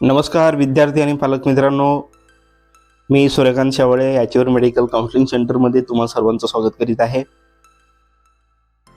नमस्कार विद्यार्थी आणि पालक मित्रांनो. मी सूर्यकांत शेवळे याच्यावर मेडिकल काउन्सिलिंग सेंटरमध्ये तुम्हा सर्वांचं स्वागत करीत आहे.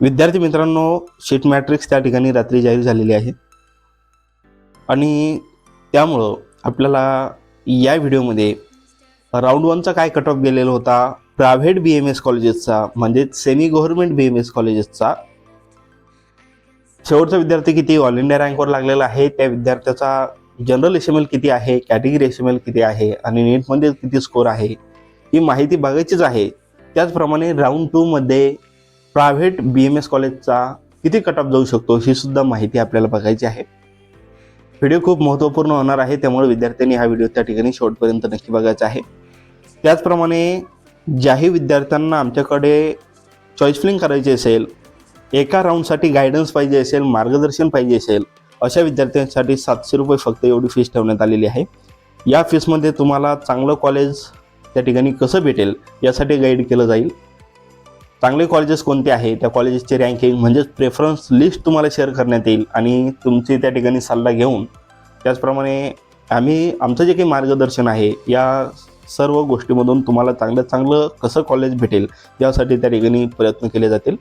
विद्यार्थी मित्रांनो शीट मॅट्रिक्स त्या ठिकाणी रात्री जाहीर झालेली आहे. आणि त्यामुळं आपल्याला या व्हिडिओमध्ये राऊंड वनचा काय कट ऑफ गेलेला होता प्रायव्हेट बी एम एस कॉलेजेसचा म्हणजेच semi government B M S कॉलेजेसचा शेवटचा विद्यार्थी किती? ऑल इंडिया रँकवर लागलेला आहे. त्या विद्यार्थ्याचा जनरल एस एम एल किती आहे? कॅटेगरी एस एम एल किती आहे? आणि नेटमध्ये किती स्कोर आहे? ही माहिती बघायचीच आहे. त्याचप्रमाणे राऊंड टूमध्ये प्रायव्हेट बी एम एस कॉलेजचा किती कट ऑफ जाऊ शकतो ही सुद्धा माहिती आपल्याला बघायची आहे. व्हिडिओ खूप महत्त्वपूर्ण होणार आहे त्यामुळे विद्यार्थ्यांनी हा व्हिडिओ त्या ठिकाणी शेवटपर्यंत नक्की बघायचा आहे. त्याचप्रमाणे ज्याही विद्यार्थ्यांना आमच्याकडे चॉईस फिलिंग करायची असेल एका राऊंडसाठी गायडन्स पाहिजे असेल मार्गदर्शन पाहिजे असेल अशा विद्यार्थ्यांसाठी सातशे रुपये फक्त एवढी फीस ठेवण्यात आलेली आहे. या फीसमध्ये तुम्हाला चांगलं कॉलेज त्या ठिकाणी कसं भेटेल यासाठी गाईड केलं जाईल. चांगले कॉलेजेस कोणते आहे? त्या कॉलेजेसचे रँकिंग म्हणजेच प्रेफरन्स लिस्ट तुम्हाला शेअर करण्यात येईल आणि तुमचे त्या ठिकाणी सल्ला घेऊन त्याचप्रमाणे आम्ही आमचं जे काही मार्गदर्शन आहे या सर्व गोष्टीमधून तुम्हाला चांगलं चांगलं कसं कॉलेज भेटेल यासाठी त्या ठिकाणी प्रयत्न केले जातील.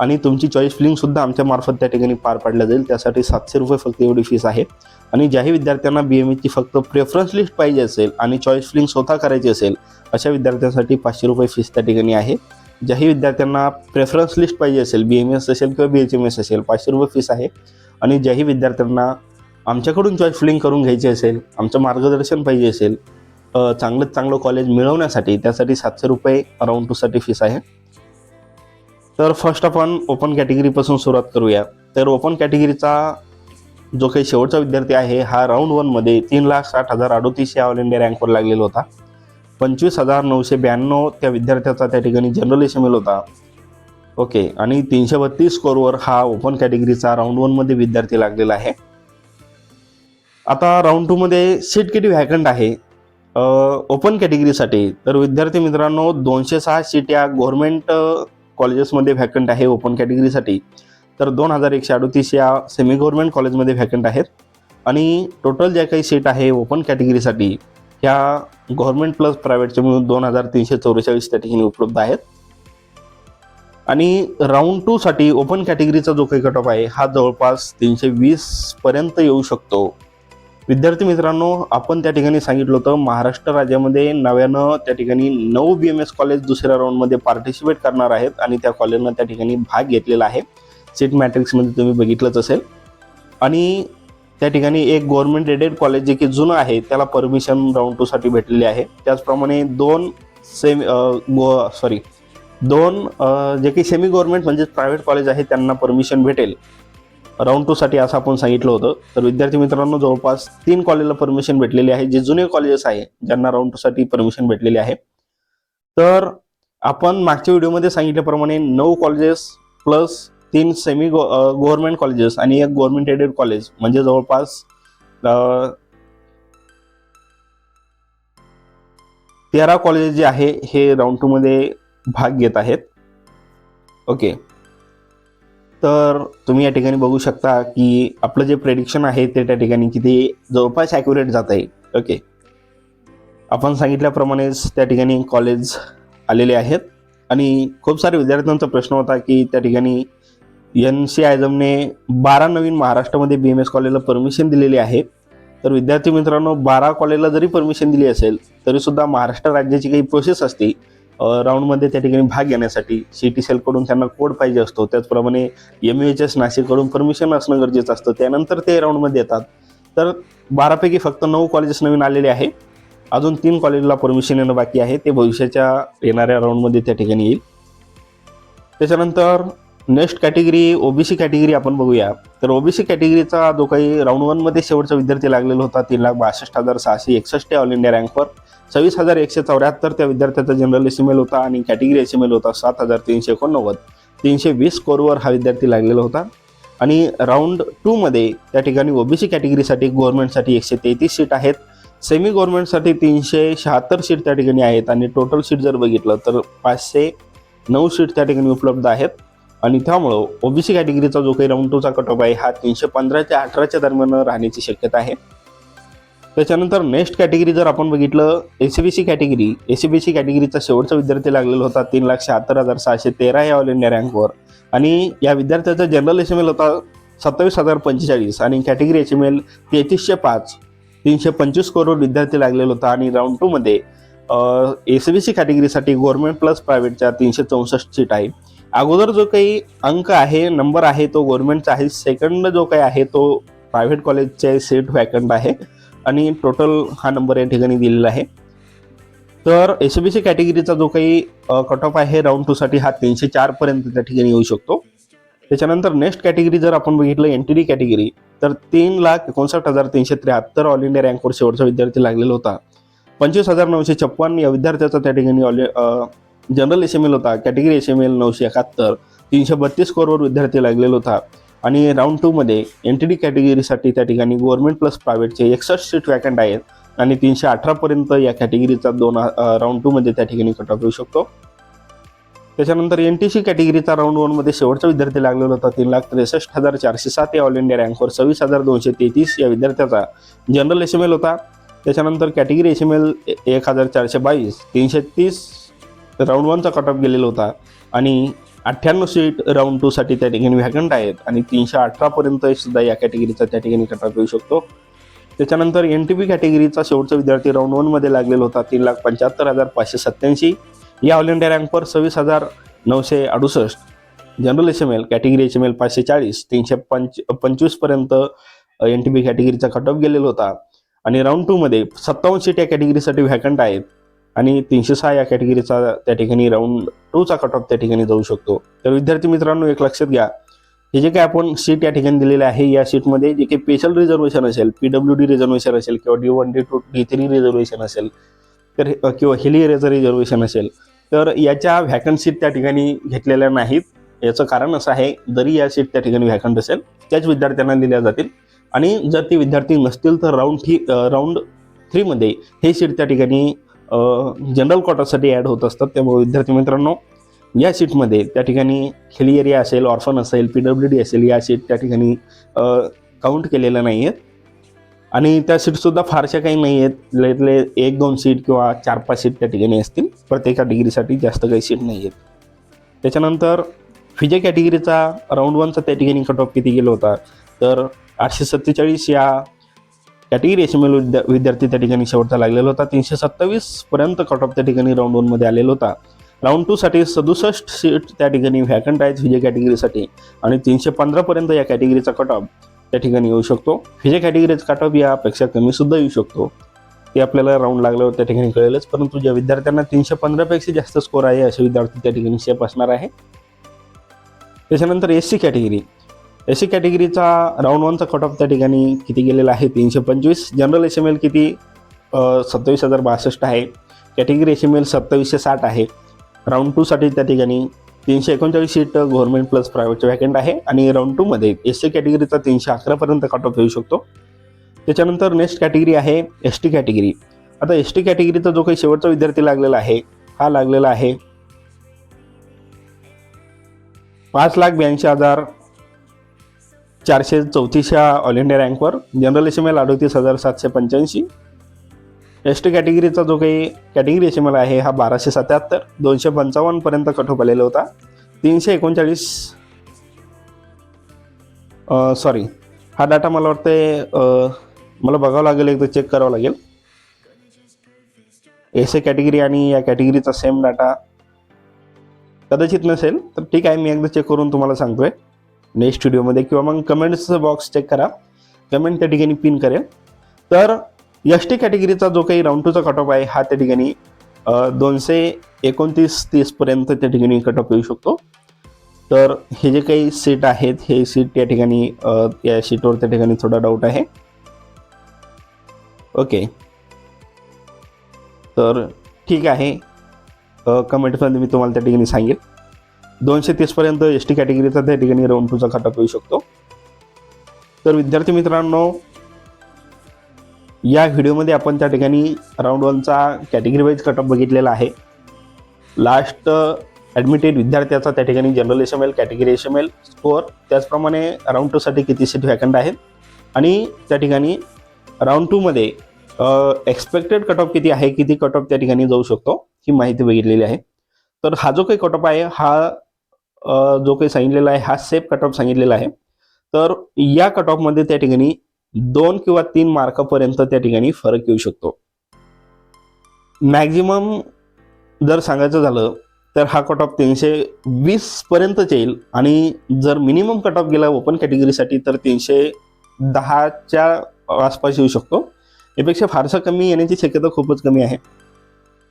आणि तुमची चॉईस फिलिंगसुद्धा आमच्यामार्फत त्या ठिकाणी पार पाडल्या जाईल. त्यासाठी सातशे रुपये फक्त एवढी फीस आहे. आणि ज्याही विद्यार्थ्यांना बी एम एची फक्त प्रेफरन्स लिस्ट पाहिजे असेल आणि चॉईस फिलिंग स्वतः करायची असेल अशा विद्यार्थ्यांसाठी पाचशे रुपये फीस त्या ठिकाणी आहे. ज्याही विद्यार्थ्यांना प्रेफरन्स लिस्ट पाहिजे असेल बी एम एस असेल किंवा बी एच एम एस असेल पाचशे रुपये फीस आहे. आणि ज्याही विद्यार्थ्यांना आमच्याकडून चॉईस फिलिंग करून घ्यायची असेल आमचं मार्गदर्शन पाहिजे असेल चांगलं चांगलं कॉलेज मिळवण्यासाठी त्यासाठी सातशे रुपये राऊंड टूसाठी फीस आहे. तर फर्स्ट आपण ओपन कॅटेगरीपासून सुरुवात करूया. तर ओपन कॅटेगरीचा जो काही शेवटचा विद्यार्थी आहे हा राऊंड वनमध्ये तीन लाख साठ हजार अडोतीस या ऑल इंडिया रँकवर लागलेला होता. पंचवीस हजार नऊशे ब्याण्णव त्या विद्यार्थ्याचा त्या ठिकाणी जनरल एस एम एल होता. ओके आणि तीनशे बत्तीस स्कोरवर हा ओपन कॅटेगरीचा राऊंड वनमध्ये विद्यार्थी लागलेला आहे. आता राऊंड टूमध्ये सीट किती व्हॅकंट आहे? ओपन कॅटेगरीसाठी तर विद्यार्थी मित्रांनो दोनशे सहा सीट या गव्हर्मेंट कॉलेजेसमध्ये व्हॅकंट आहे ओपन कॅटेगरीसाठी तर दोन हजार एकशे अडतीस या सेमी गव्हर्नमेंट कॉलेजमध्ये व्हॅकंट आहेत. आणि टोटल ज्या काही सीट आहे ओपन कॅटेगरीसाठी ह्या गव्हर्नमेंट प्लस प्रायव्हेटच्या मिळून दोन हजार तीनशे चौवेचाळीस त्या ठिकाणी उपलब्ध आहेत. आणि राऊंड टूसाठी ओपन कॅटेगरीचा जो काही कट ऑफ आहे हा जवळपास तीनशे वीसपर्यंत येऊ शकतो. विद्यार्थी मित्रांनो आपण त्या ठिकाणी सांगितलं होतं महाराष्ट्र राज्यामध्ये नव्यानं त्या ठिकाणी नऊ बी एम एस कॉलेज दुसऱ्या राऊंडमध्ये पार्टिसिपेट करणार आहेत आणि त्या कॉलेजनं त्या ठिकाणी भाग घेतलेला आहे. सीट मॅट्रिक्समध्ये तुम्ही बघितलंच असेल. आणि त्या ठिकाणी एक गव्हर्नमेंट एडेड कॉलेज जे की जुनं आहे त्याला परमिशन राऊंड टूसाठी भेटलेली आहे. त्याचप्रमाणे दोन सेमी सॉरी दोन जे काही सेमी गव्हर्नमेंट म्हणजेच प्रायव्हेट कॉलेज आहे त्यांना परमिशन भेटेल. राऊंड टूसाठी असं आपण सांगितलं होतं. तर विद्यार्थी मित्रांनो जवळपास तीन कॉलेजला परमिशन भेटलेली आहे. जे जुने कॉलेजेस आहे ज्यांना राऊंड टूसाठी परमिशन भेटलेली आहे. तर आपण मागच्या व्हिडिओमध्ये सांगितल्याप्रमाणे नऊ कॉलेजेस प्लस तीन सेमी गव्हर्नमेंट कॉलेजेस आणि एक गव्हर्नमेंट एडेड कॉलेज म्हणजे जवळपास तेरा कॉलेज जे आहे हे राऊंड टूमध्ये भाग घेत आहेत. ओके तर तुम्ही या ठिकाणी बघू शकता की आपलं जे प्रेडिक्शन आहे ते त्या ठिकाणी किती जवळपास ॲक्युरेट जात आहे. ओके आपण सांगितल्याप्रमाणेच त्या ठिकाणी कॉलेज आलेले आहेत. आणि खूप सारे विद्यार्थ्यांचा प्रश्न होता की त्या ठिकाणी एन सी आयजमने बारा नवीन महाराष्ट्रामध्ये बी एम एस कॉलेजला परमिशन दिलेली आहे. तर विद्यार्थी मित्रांनो बारा कॉलेजला जरी परमिशन दिली असेल तरीसुद्धा महाराष्ट्र राज्याची काही प्रोसेस असते राऊंडमध्ये त्या ठिकाणी भाग घेण्यासाठी सी टी सेलकडून त्यांना कोड पाहिजे असतो. त्याचप्रमाणे एम यू एच एस नाशिककडून परमिशन असणं गरजेचं असतं. त्यानंतर ते राऊंडमध्ये येतात. तर बारापैकी फक्त नऊ कॉलेजेस नवीन आलेले आहे. अजून तीन कॉलेजला परमिशन येणं बाकी आहे. ते भविष्याच्या येणाऱ्या राऊंडमध्ये त्या ठिकाणी येईल. त्याच्यानंतर नेक्स्ट कॅटेगरी ओबीसी कॅटेगरी आपण बघूया. तर ओबीसी कॅटेगरीचा जो काही राऊंड वनमध्ये शेवटचा विद्यार्थी लागलेला होता तीन लाख बासष्ट हजार सहाशे एकसष्ट ऑल इंडिया रँकवर सव्वीस हजार एकशे चौऱ्याहत्तर त्या विद्यार्थ्याचा जनरल एस एम एल होता आणि कॅटेगरी एस एम एल होता सात हजार तीनशे एकोणनव्वद. तीनशे वीस स्कोरवर हा विद्यार्थी लागलेला होता. आणि राऊंड टूमध्ये त्या ठिकाणी ओबीसी कॅटेगरीसाठी गव्हर्नमेंटसाठी एकशे तेहतीस सीट आहेत. सेमी गव्हर्नमेंटसाठी तीनशे शहात्तर सीट त्या ठिकाणी आहेत. आणि टोटल सीट जर बघितलं तर पाचशे नऊ सीट त्या ठिकाणी उपलब्ध आहेत. आणि त्यामुळं ओबीसी कॅटेगरीचा जो काही राऊंड टूचा कट ऑफ आहे हा तीनशे पंधरा ते अठराच्या दरम्यान राहण्याची शक्यता आहे. त्याच्यानंतर नेक्स्ट कॅटेगरी जर आपण बघितलं S B C category S B C कॅटेगरीचा शेवटचा विद्यार्थी लागलेला होता तीन लाख शहात्तर हजार सहाशे तेरा या ऑल इंडिया रँकवर. आणि या विद्यार्थ्याचा जनरल एस एम एल होता सत्तावीस हजार पंचेचाळीस आणि कॅटेगरी एच एम एल तेहतीसशे पाच तीनशे पंचवीस करोड विद्यार्थी लागलेला होता. आणि राऊंड टूमध्ये एस बी सी कॅटेगरीसाठी गव्हर्नमेंट प्लस प्रायव्हेटच्या तीनशे चौसष्ट सीट आहे. अगोदर जो काही अंक आहे नंबर आहे तो गव्हर्नमेंटचा आहे. सेकंड जो काही आहे तो प्रायव्हेट कॉलेजचे सीट वॅकंट आहे. आणि टोटल हा नंबर या ठिकाणी दिलेला आहे. तर एस बी सी कॅटेगरीचा जो काही कट ऑफ आहे राऊंड टूसाठी हा तीनशे चारपर्यंत त्या ठिकाणी येऊ शकतो. त्याच्यानंतर नेक्स्ट कॅटेगरी जर आपण बघितलं एन टी डी कॅटेगरी तर तीन लाख एकोणसाठ हजार तीनशे त्र्याहत्तर ऑल इंडिया रँकवर शेवटचा विद्यार्थी लागलेला होता. पंचवीस हजार नऊशे छप्पन्न या विद्यार्थ्याचा त्या ठिकाणी all general S M L होता. कॅटेगरी एस एम एल नऊशे एकाहत्तर तीनशे बत्तीस करोड विद्यार्थी लागलेला होता. आणि राऊंड टूमध्ये एन टी डी कॅटेगरीसाठी त्या ठिकाणी गव्हर्नमेंट प्लस प्रायव्हेटचे एकसष्ट सीट वॅकंट आहेत. आणि तीनशे अठरापर्यंत या कॅटेगरीचा दोन राऊंड टूमध्ये त्या ठिकाणी कट ऑफ येऊ शकतो. त्याच्यानंतर एन टी सी कॅटेगरीचा राऊंड वनमध्ये शेवटचा विद्यार्थी लागलेला होता. तीन लाख त्रेसष्ट हजार चारशे सात या ऑल इंडिया रँकवर सव्वीस हजार दोनशे तेहतीस या विद्यार्थ्याचा जनरल एस एम एल होता. त्याच्यानंतर कॅटेगरी एस एम एल एक हजार चारशे बावीस तीनशे तीस राऊंड वनचा कट ऑफ गेलेला होता. आणि अठ्ठ्याण्णव सीट राऊंड टूसाठी त्या ठिकाणी व्हॅकंट आहेत आणि तीनशे अठरापर्यंत सुद्धा या कॅटेगरीचा त्या ठिकाणी कटअप येऊ शकतो. त्याच्यानंतर एन टी पी कॅटेगरीचा शेवटचा विद्यार्थी राऊंड वनमध्ये लागलेला होता तीन लाख पंच्याहत्तर हजार पाचशे सत्त्याऐंशी. या ऑल इंडिया रँकवर सव्वीस हजार नऊशे अडुसष्ट. General S M L category H M L पाचशे चाळीस तीनशे पंच पंचवीसपर्यंत एन टी पी कॅटेगरीचा कटअप गेलेला होता. आणि राऊंड टूमध्ये सत्तावन्न सीट या कॅटेगरीसाठी व्हॅकंट आहेत. आणि तीनशे सहा या कॅटेगरीचा त्या ठिकाणी राऊंड टूचा कट ऑफ त्या ठिकाणी जाऊ शकतो. तर विद्यार्थी मित्रांनो एक लक्षात घ्या. हे जे काही आपण सीट या ठिकाणी दिलेले आहे या सीटमध्ये जे काही स्पेशल रिझर्वेशन असेल पी डब्ल्यू डी रिझर्वेशन असेल किंवा D one D two D three reservation असेल तर किंवा हिली रिझर्वेशन असेल तर याच्या व्हॅकंट सीट त्या ठिकाणी घेतलेल्या नाहीत. याचं कारण असं आहे जरी या सीट त्या ठिकाणी व्हॅकंट असेल त्याच विद्यार्थ्यांना दिल्या जातील. आणि जर ते विद्यार्थी नसतील तर राऊंड थ्री राऊंड थ्रीमध्ये हे सीट त्या ठिकाणी जनरल क्वार्टरसाठी ॲड होत असतात. त्यामुळे विद्यार्थी मित्रांनो या सीटमध्ये त्या ठिकाणी खेली एरिया असेल ऑर्फन असेल पी डब्ल्यू डी असेल या सीट त्या ठिकाणी काउंट केलेल्या नाही आहेत आणि त्या सीटसुद्धा फारशा काही नाही आहेत त्यातले एक दोन सीट किंवा चार पाच सीट त्या ठिकाणी असतील. प्रत्येक कॅटेगरीसाठी जास्त काही सीट नाही आहेत त्याच्यानंतर फिजे कॅटेगरीचा राऊंड वनचा त्या ठिकाणी कट ऑफ किती गेला होता? तर आठशे सत्तेचाळीस या कॅटेगरी एस विद्या विद्यार्थी त्या ठिकाणी शेवटचा लागलेला होता. तीनशे सत्तावीस पर्यंत कट ऑफ त्या ठिकाणी राऊंड वनमध्ये आलेला होता. राऊंड टूसाठी सदुसष्ट सीट त्या ठिकाणी व्हॅकंट आहेत फिजे कॅटेगरीसाठी आणि तीनशे पंधरापर्यंत या कॅटेगरीचा कट ऑफ त्या ठिकाणी येऊ शकतो. फिजे कॅटेगरीचा कट ऑफ यापेक्षा कमी सुद्धा येऊ शकतो. ते आपल्याला राऊंड लागल्यावर त्या ठिकाणी कळेलच. परंतु ज्या विद्यार्थ्यांना तीनशे पंधरापेक्षा जास्त स्कोर आहे असे विद्यार्थी त्या ठिकाणी सेफ असणार आहे. त्याच्यानंतर S C category S C कॅटेगरीचा round वनचा कट ऑफ त्या ठिकाणी किती गेलेला आहे? तीनशे पंचवीस. जनरल एस एम एल किती? सत्तावीस हजार बासष्ट आहे. कॅटेगरी एस एम एल सत्तावीसशे साठ आहे. राऊंड टूसाठी त्या ठिकाणी तीनशे एकोणचाळीस सीट गव्हर्नमेंट प्लस प्रायव्हेटचे वॅकंट आहे. आणि राऊंड टूमध्ये एस सी कॅटेगरीचा तीनशे अकरापर्यंत कट ऑफ येऊ शकतो. त्याच्यानंतर नेक्स्ट कॅटेगरी आहे एस टी कॅटेगरी आता एस टी कॅटेगरीचा जो काही शेवटचा विद्यार्थी लागलेला आहे हा लागलेला आहे पाच लाख ब्याऐंशी हजार चारशे चौतीसच्या ऑल इंडिया रँकवर जनरल एस एम एल अडतीस हजार सातशे पंच्याऐंशी. एस टी कॅटेगरीचा जो काही कॅटेगरी एस एम एल आहे हा बाराशे सत्याहत्तर दोनशे पंचावन्नपर्यंत कट आलेला होता. तीनशे एकोणचाळीस सॉरी हा डाटा मला वाटतं मला बघावं लागेल एकदा चेक करावं लागेल. एस ए कॅटेगरी आणि या कॅटेगरीचा सेम डाटा कदाचित नसेल तर ठीक आहे मी एकदा चेक करून तुम्हाला सांगतोय. नेक्स्ट व्हिडिओमध्ये किंवा मग कमेंट्सचं बॉक्स चेक करा. कमेंट त्या ठिकाणी पिन करेल. तर एस टी कॅटेगरीचा जो काही राऊंड टूचा कट ऑफ आहे हा त्या ठिकाणी दोनशे एकोणतीस तीसपर्यंत त्या ठिकाणी कट ऑफ येऊ शकतो. तर हे जे काही सीट आहेत हे सीट या ठिकाणी या सीटवर त्या ठिकाणी थोडा डाऊट आहे. ओके तर ठीक आहे. कमेंटमध्ये मी तुम्हाला त्या ठिकाणी सांगेल. दोनशे तीसपर्यंत एस टी कॅटेगरीचा त्या ठिकाणी राऊंड टूचा कट ऑफ येऊ शकतो. तर विद्यार्थी मित्रांनो या व्हिडिओमध्ये आपण त्या ठिकाणी राऊंड वनचा कॅटेगरी वाईज कटअप बघितलेला आहे. लास्ट ॲडमिटेड uh, विद्यार्थ्याचा त्या ठिकाणी general S M L category S M L score त्याचप्रमाणे राऊंड टूसाठी किती सीट व्हॅकंट आहेत? आणि त्या ठिकाणी राऊंड टूमध्ये एक्सपेक्टेड कट ऑफ किती आहे किती कट ऑफ त्या ठिकाणी जाऊ शकतो ही माहिती बघितलेली आहे. तर हा जो काही कट ऑफ आहे हा जो काही सांगितलेला आहे हा सेफ कट ऑफ सांगितलेला आहे. तर या कट ऑफमध्ये त्या ठिकाणी दोन किंवा तीन मार्कापर्यंत त्या ठिकाणी फरक येऊ शकतो. मॅक्झिमम जर सांगायचं झालं तर हा कट ऑफ तीनशे वीस पर्यंतच येईल आणि जर मिनिमम कट ऑफ गेला ओपन कॅटेगरीसाठी तर तीनशे दहाच्या आसपास येऊ शकतो. यापेक्षा फारसा कमी येण्याची शक्यता खूपच कमी आहे.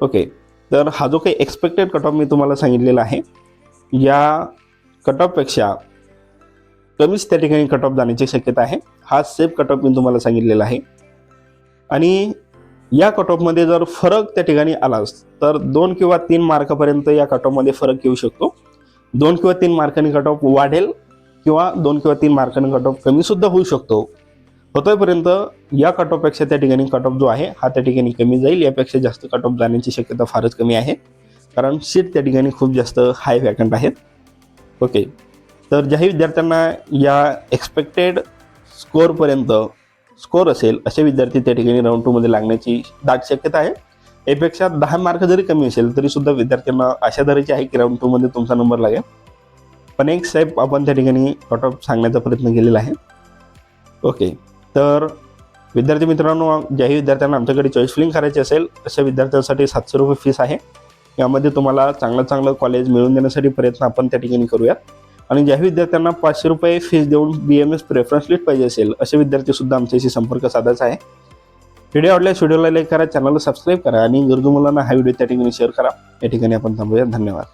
ओके तर हा जो काही एक्सपेक्टेड कट ऑफ मी तुम्हाला सांगितलेला आहे या कट ऑफपेक्षा कमीच त्या ठिकाणी कट ऑफ जाण्याची शक्यता आहे. हा सेफ कट ऑफ मी तुम्हाला सांगितलेला आहे. आणि या कट ऑफमध्ये जर फरक त्या ठिकाणी आलाच तर दोन किंवा तीन मार्कापर्यंत या कट ऑफमध्ये फरक येऊ शकतो. दोन किंवा तीन मार्कांनी कट ऑफ वाढेल किंवा दोन किंवा तीन मार्कांनी कट ऑफ कमी सुद्धा होऊ शकतो. होतोपर्यंत या कट ऑफपेक्षा त्या ठिकाणी कट ऑफ जो आहे हा त्या ठिकाणी कमी जाईल. यापेक्षा जास्त कट ऑफ जाण्याची शक्यता फारच कमी आहे. कारण सीट त्या ठिकाणी खूप जास्त हाय वॅकंट आहेत. ओके तर ज्याही विद्यार्थ्यांना या एक्सपेक्टेड स्कोअरपर्यंत स्कोअर असेल असे विद्यार्थी त्या ठिकाणी राऊंड टूमध्ये लागण्याची दाट शक्यता आहे. यापेक्षा दहा मार्क जरी कमी असेल तरी सुद्धा विद्यार्थ्यांना अशा तऱ्हेची आहे की राऊंड टूमध्ये तुमचा नंबर लागेल. पण एक साहेब आपण त्या ठिकाणी कट ऑफ सांगण्याचा प्रयत्न केलेला आहे. ओके तर विद्यार्थी मित्रांनो ज्याही विद्यार्थ्यांना आमच्याकडे चॉईस फिलिंग करायची असेल अशा विद्यार्थ्यांसाठी सातशे रुपये फीस आहे. यामध्ये तुम्हाला चांगलं चांगलं कॉलेज मिळवून देण्यासाठी प्रयत्न आपण त्या ठिकाणी करूयात. आणि ज्या विद्यार्थ्यांना पाचशे रुपये फीस देऊन B M S preference list पाहिजे असेल असे विद्यार्थी सुद्धा आमच्याशी संपर्क साधायचा आहे. व्हिडिओ आवडल्यास व्हिडिओला लाईक करा चॅनलला सबस्क्राईब करा आणि गरजू मुलांना हा व्हिडिओ त्या ठिकाणी शेअर करा. या ठिकाणी आपण थांबूया धन्यवाद.